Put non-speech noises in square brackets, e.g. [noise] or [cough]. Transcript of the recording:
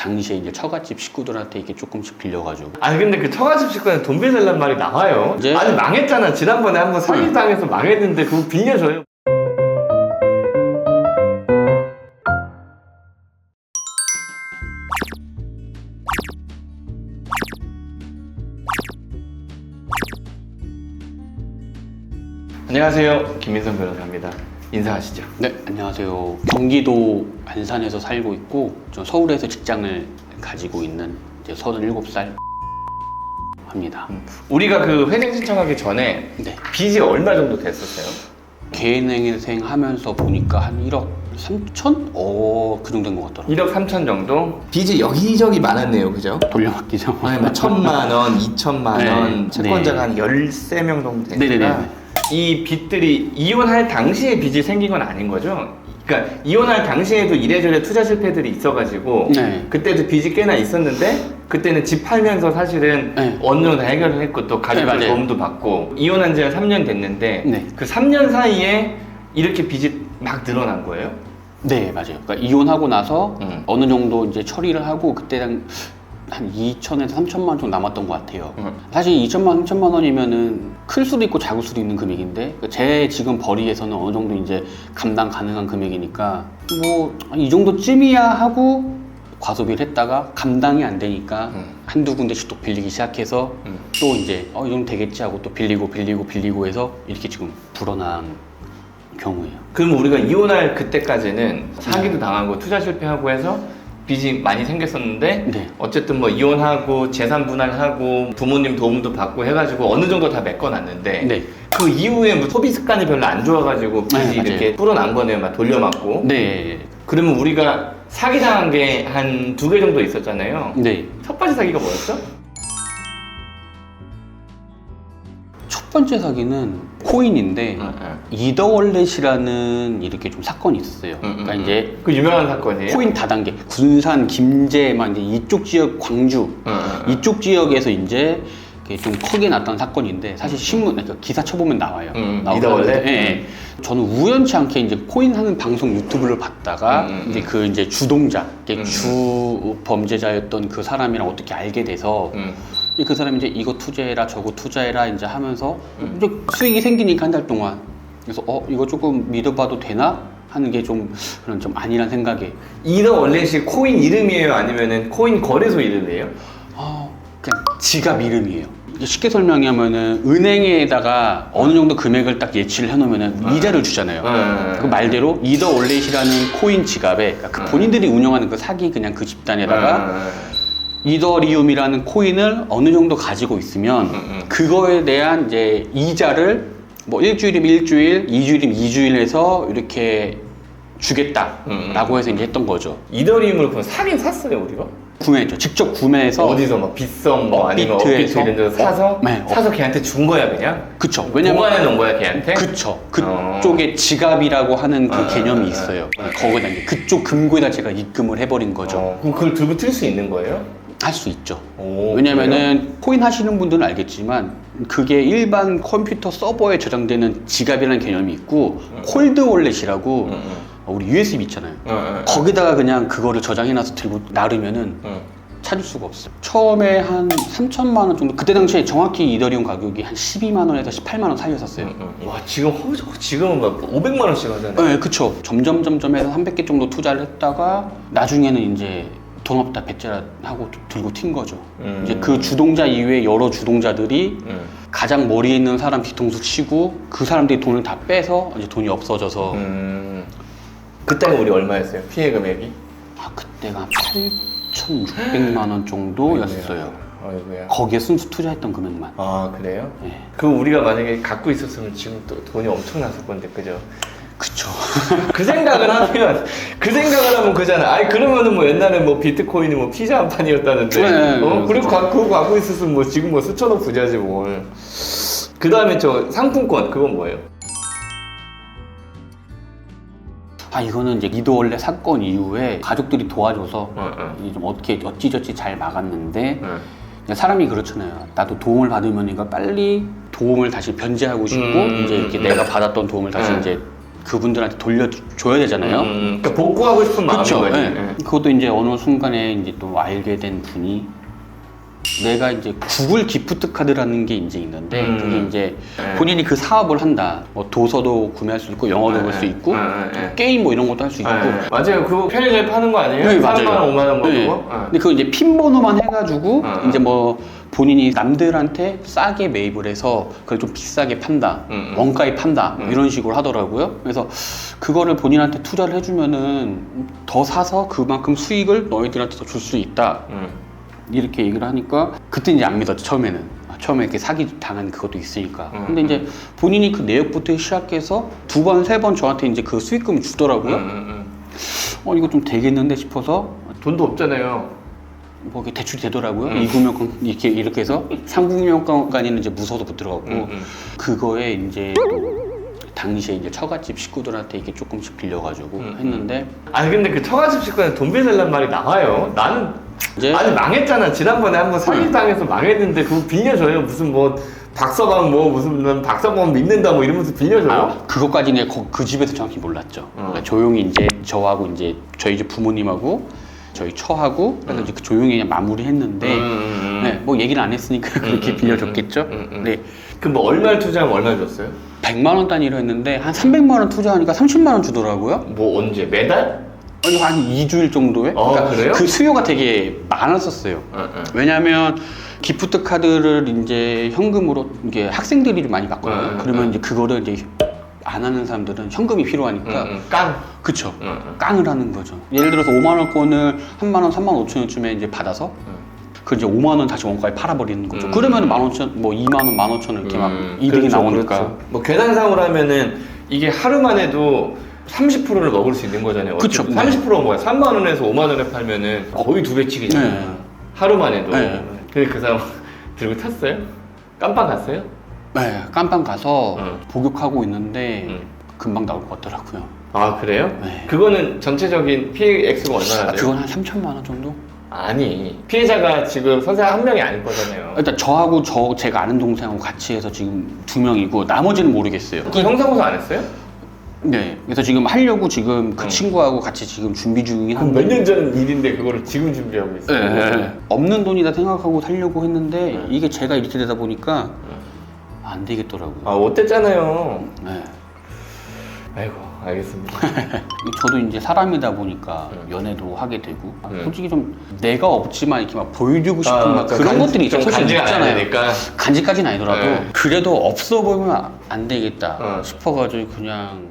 당시에 이제 처갓집 식구들한테 이렇게 조금씩 빌려가지고 아니 근데 그 처가집 식구한테 돈 빌려달란 말이 나와요. 이제- 아니 망했잖아. 지난번에 한번 사기 당해서 망했는데 그거 빌려줘요. 안녕하세요. 김민선 변호사입니다. 인사하시죠. 네 안녕하세요 경기도 안산에서 살고 있고 저 서울에서 직장을 가지고 있는 이제 37살 합니다 우리가 그 회생 신청하기 전에 네 빚이 얼마 정도 됐었어요? 개인회생 하면서 보니까 한 1억 3천? 어, 그 정도 된것 같더라고요. 1억 3천 정도? 빚이 여기저기 많았네요, 그죠? 돌려막기죠. 아니 뭐 천만 원, 이천만 원, 네. 채권자가 한 13명 정도 되니까 네네네. 이 빚들이 이혼할 당시에 빚이 생긴 건 아닌 거죠? 그러니까 이혼할 당시에도 이래저래 투자 실패들이 있어가지고 네. 그때도 빚이 꽤나 있었는데 그때는 집 팔면서 사실은 네. 어느 정도 해결을 했고 또 가족들 네, 맞아요. 도움도 받고 이혼한 지가 3년 됐는데 네. 그 3년 사이에 이렇게 빚이 막 늘어난 거예요? 네, 맞아요. 그러니까 이혼하고 나서 음. 어느 정도 이제 처리를 하고 그때는 한 2천에서 3천만 원 정도 남았던 것 같아요. 음. 사실 2천만, 3천만 원이면은 클 수도 있고 작을 수도 있는 금액인데 그러니까 제 지금 벌이에서는 어느 정도 이제 감당 가능한 금액이니까 뭐 이 정도쯤이야 하고 과소비를 했다가 감당이 안 되니까 음. 한두 군데씩 또 빌리기 시작해서 음. 또 이제 어, 이 정도 되겠지 하고 또 빌리고 빌리고 빌리고 해서 이렇게 지금 불어난 경우예요. 그럼 우리가 이혼할 그때까지는 사기도 당하고 투자 실패하고 해서 빚이 많이 생겼었는데 네. 어쨌든 뭐 이혼하고 재산 분할하고 부모님 도움도 받고 해가지고 어느 정도 다 메꿔놨는데 네. 그 이후에 뭐 소비 습관이 별로 안 좋아가지고 빚이 네, 맞아요. 이렇게 불어난 거네요 막 돌려맞고 네. 그러면 우리가 사기 당한 게 한 두 개 정도 있었잖아요 네. 첫 번째 사기가 뭐였어? 첫 번째 사기는 코인인데 응, 응. 이더월렛이라는 이렇게 좀 사건이 있었어요. 응, 응, 그러니까 응. 이제 그 유명한 사건이에요? 코인 다단계 군산, 김제만 이제 이쪽 지역 광주 응. 이쪽 지역에서 이제 좀 크게 났던 사건인데 사실 신문 그러니까 기사 쳐보면 나와요. 음, 나오더라고요. 이더월렛? 예, 예. 저는 우연치 않게 이제 코인 하는 방송 유튜브를 봤다가 음, 음, 이제 그 이제 주동자, 이게 음, 주 범죄자였던 그 사람이랑 어떻게 알게 돼서 응. 이그 사람이 이제 이거 투자해라 저거 투자해라 이제 하면서 음. 이제 수익이 생기니까 한 달 동안 그래서 어 이거 조금 믿어봐도 되나 하는 게 좀 그런 좀 아니란 생각에 이더월렛이 코인 이름이에요? 아니면은 코인 거래소 이름이에요? 아 그냥 지갑 이름이에요. 쉽게 설명하면은 은행에다가 어느 정도 금액을 딱 예치를 해놓으면은 이자를 주잖아요. 음. 그 말대로 이더월렛이라는 코인 지갑에 그러니까 그 음. 본인들이 운영하는 그 사기 그냥 그 집단에다가 응, 이더리움이라는 코인을 어느 정도 가지고 있으면 음, 음. 그거에 대한 이제 이자를 뭐 일주일이면 일주일, 이주일이면 이주일 해서 이렇게 주겠다라고 음, 음. 해서 이제 했던 거죠. 이더리움을 그럼 사긴 샀어요 우리가? 구매했죠. 직접 구매해서 어디서 뭐 빗썸 뭐 아니면? 업비트 이런 데서 사서 어, 네, 어. 사서 걔한테 준 거야 그냥? 그쵸. 왜냐면 보관해 놓은 거야 걔한테? 그쵸. 어. 그쪽에 지갑이라고 하는 그 어, 개념이 어, 어. 있어요. 거기다 이제 그쪽 금고에다 제가 입금을 해버린 거죠. 어, 그럼 그걸 들고 튈 수 있는 거예요? 할 수 있죠. 오, 왜냐면은 코인 하시는 분들은 알겠지만 그게 일반 컴퓨터 서버에 저장되는 지갑이라는 개념이 있고 콜드 월렛이라고 응, 응. 어, 우리 USB 있잖아요. 응, 응, 거기다가 그냥 그거를 저장해놔서 들고 나르면은 응. 찾을 수가 없어요. 처음에 한 3천만 원 정도 그때 당시에 정확히 이더리움 가격이 한 12만 원에서 18만 원 사이였었어요. 응, 응. 와 지금 허, 지금은 막 500만 원씩 하잖아요. 네, 그쵸. 점점 점점 해서 300개 정도 투자를 했다가 나중에는 이제 돈 없다 배째라 하고 들고 튄 거죠. 음. 이제 그 주동자 이외에 여러 주동자들이 응. 가장 머리에 있는 사람 뒤통수 치고 그 사람들이 돈을 다 빼서 이제 돈이 없어져서 음. 그때는 우리 얼마였어요? 피해 금액이? 아 그때가 8,600만 원 정도였어요. 아이고야. 거기에 순수 투자했던 금액만. 아 그래요? 예. 그 우리가 만약에 갖고 있었으면 지금 또 돈이 엄청났을 건데 그죠? 그쵸. [laughs] 그 생각을 하면 그 생각을 하면 그잖아. 아니 그러면은 뭐 옛날에 뭐 비트코인이 뭐 피자 한 판이었다는데. 네, 어? 그리고 그죠. 갖고 갖고 있었으면 뭐 지금 뭐 수천억 부자지 뭘. 그 다음에 저 상품권 그건 뭐예요? 아 이거는 이제 이도 원래 사건 이후에 가족들이 도와줘서 응, 응. 이게 좀 어떻게 어찌저찌 잘 막았는데 응. 그냥 사람이 그렇잖아요. 나도 도움을 받으면 이거 빨리 도움을 다시 변제하고 싶고 음, 이제 이렇게 음, 내가 받았던 도움을 다시 음. 이제 그분들한테 돌려줘야 되잖아요. 음, 그러니까 복구하고 싶은 마음인 그렇죠. 거지. 예. 예. 그것도 이제 어느 순간에 이제 또 알게 된 분이 내가 이제 구글 기프트 카드라는 게 이제 있는데 음. 그게 이제 네. 본인이 그 사업을 한다. 뭐 도서도 구매할 수 있고 영어도 네, 볼수 네. 있고 네, 네, 네. 게임 뭐 이런 것도 할 수 있고. 예, 맞아요. 그거 편의점에 파는 거 아니에요? 네, 3만 맞아요. 원, 5만 원 네. 먹고. 예. 근데 그거 이제 핀 번호만 해가지고 어, 이제 뭐 본인이 남들한테 싸게 매입을 해서 그걸 좀 비싸게 판다, 음, 음. 원가에 판다 뭐 음. 이런 식으로 하더라고요. 그래서 그거를 본인한테 투자를 해주면은 더 사서 그만큼 수익을 너희들한테 더 줄 수 있다 음. 이렇게 얘기를 하니까 그때 이제 안 믿었죠 처음에는. 아, 처음에 이렇게 사기 당한 그것도 있으니까. 음, 근데 이제 본인이 그 내역부터 시작해서 두 번, 세 번 저한테 이제 그 수익금을 주더라고요. 음, 음, 음. 어, 이거 좀 되겠는데 싶어서 돈도 없잖아요. 뭐 이렇게 대출이 되더라고요. 음. 이구명권 이렇게 이렇게 해서 [laughs] 삼국명권까지는 이제 무서워도 못 들어갔고 음, 음. 그거에 이제 또 당시에 이제 처갓집 식구들한테 이게 조금씩 빌려가지고 음, 했는데 아니 근데 그 처가집 식구한테 돈 빌려달란 말이 나와요. 나는 이제 아니 망했잖아. 지난번에 한 번 사기 당해서 망했는데 그거 빌려줘요. 무슨 뭐 박서방 뭐 무슨 박서방 믿는다 뭐 이러면서 빌려줘요. 아, 그것까지는 거- 그 집에서 정확히 몰랐죠. 어. 그러니까 조용히 이제 저하고 이제 저희 집 부모님하고 저희 처하고 그래서 이제 그 조용히 그냥 마무리했는데 음, 음, 음. 네, 뭐 얘기를 안 했으니까 그렇게 음, 빌려줬겠죠. 음, 음. 네. 그뭐 얼마를 투자하면 얼마 줬어요? 100만 원 단위로 했는데 한 300만 원 투자하니까 30만 원 주더라고요. 뭐 언제 매달? 아니 한 2주일 정도에? 어, 그래요? 그 수요가 되게 많았었어요. 응, 응. 왜냐면 기프트 카드를 이제 현금으로 이게 학생들이 좀 많이 받거든요. 응, 응, 그러면 응. 이제 그거를 이제 안 하는 사람들은 현금이 필요하니까 응, 응. 깡. 그쵸. 응, 응. 깡을 하는 거죠. 예를 들어서 5만 원권을 한만 원, 3만 5천 원쯤에 이제 받아서 그 이제 5만 원 다시 원가에 팔아버리는 거죠. 음. 그러면 만 오천, 뭐 2만 원, 만 오천 원 이렇게 막 음, 이득이 그렇죠, 나오니까. 그렇죠. 뭐 계산상으로 하면은 이게 하루만 해도 30%를 먹을 수 있는 거잖아요. 그쵸, 어쨌든 네. 30%가 뭐야? 3만 원에서 5만 원에 팔면은 거의 두 배치기잖아요. 네. 하루만 해도. 네. 근데 그 사람 [laughs] 들고 탔어요? 깜빵 갔어요? 네, 깜빵 가서 응. 복역하고 있는데 응. 금방 나올 것 같더라고요. 아 그래요? 네. 그거는 전체적인 피해 액수가 얼마나 아, 돼요? 그건 한 3천만 원 정도? 아니 피해자가 지금 선생님 한 명이 아닐 거잖아요. 일단 저하고 저 제가 아는 동생하고 같이 해서 지금 두 명이고 나머지는 모르겠어요. 그 형사고소 안 했어요? 네. 그래서 지금 하려고 지금 그 응. 친구하고 같이 지금 준비 중이긴 한데. 몇 년 전 일인데 그거를 지금 준비하고 있어요. 네, 네. 없는 돈이다 생각하고 살려고 했는데 네. 이게 제가 이렇게 되다 보니까 안 되겠더라고요. 아 어땠잖아요. 네. 아이고 알겠습니다. [laughs] 저도 이제 사람이다 보니까 응. 연애도 하게 되고 아, 응. 솔직히 좀 내가 없지만 이렇게 막 보여주고 싶은 아, 막좀 그런 간- 것들이 있죠. 좀 솔직히 있잖아요. 되니까. 간지까지는 아니더라도 네. 그래도 없어 보이면 안 되겠다 어. 싶어가지고 그냥